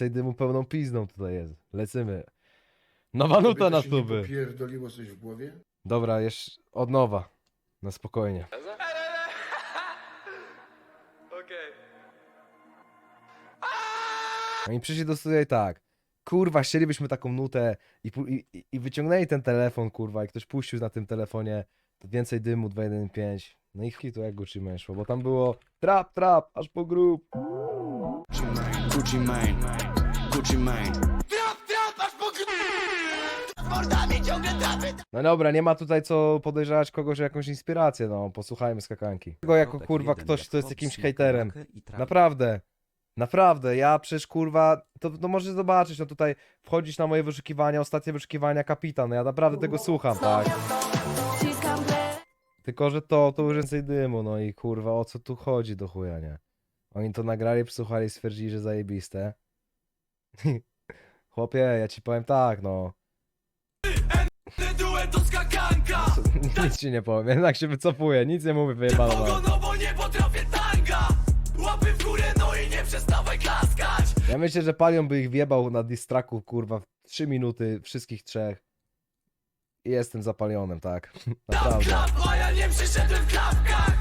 Tej dymu pełną pizną tutaj jest. Lecymy. Nowa nuta na tuby. popierdoliło coś w głowie? Dobra, jeszcze od nowa. Na spokojnie. Okej. Oni przyszli do studia i tak. Kurwa, chcielibyśmy taką nutę i, pu- i, i- i wyciągnęli ten telefon, kurwa, i ktoś puścił na tym telefonie więcej dymu 215. No i chuj to jak Gucci Mane szło, bo tam było trap, trap, aż po grób. Gucci Mane, Gucci Mane. No dobra, nie ma tutaj co podejrzewać kogoś o jakąś inspirację, no, posłuchajmy skakanki. Tego jako kurwa ktoś, kto jest jakimś hejterem. Naprawdę. Naprawdę, ja przecież kurwa, to, to możesz zobaczyć, no tutaj wchodzić na moje wyszukiwania, ostatnie wyszukiwania kapitan, no ja naprawdę tego słucham, tak. Tylko, że to, to już więcej dymu, no i kurwa, o co tu chodzi do chuja, nie? Oni to nagrali, przesłuchali, stwierdzili, że zajebiste. Chłopie, ja ci powiem tak, no. Nic ci nie powiem, jednak się wycofuję, nic nie mówię, wyjebano. no w górę! Ja myślę, że Palion by ich wjebał na distraku, kurwa, w 3 minuty, wszystkich trzech. I jestem zapalionym, tak. Naprawdę. Klap, a ja nie przyszedłem w klapkach!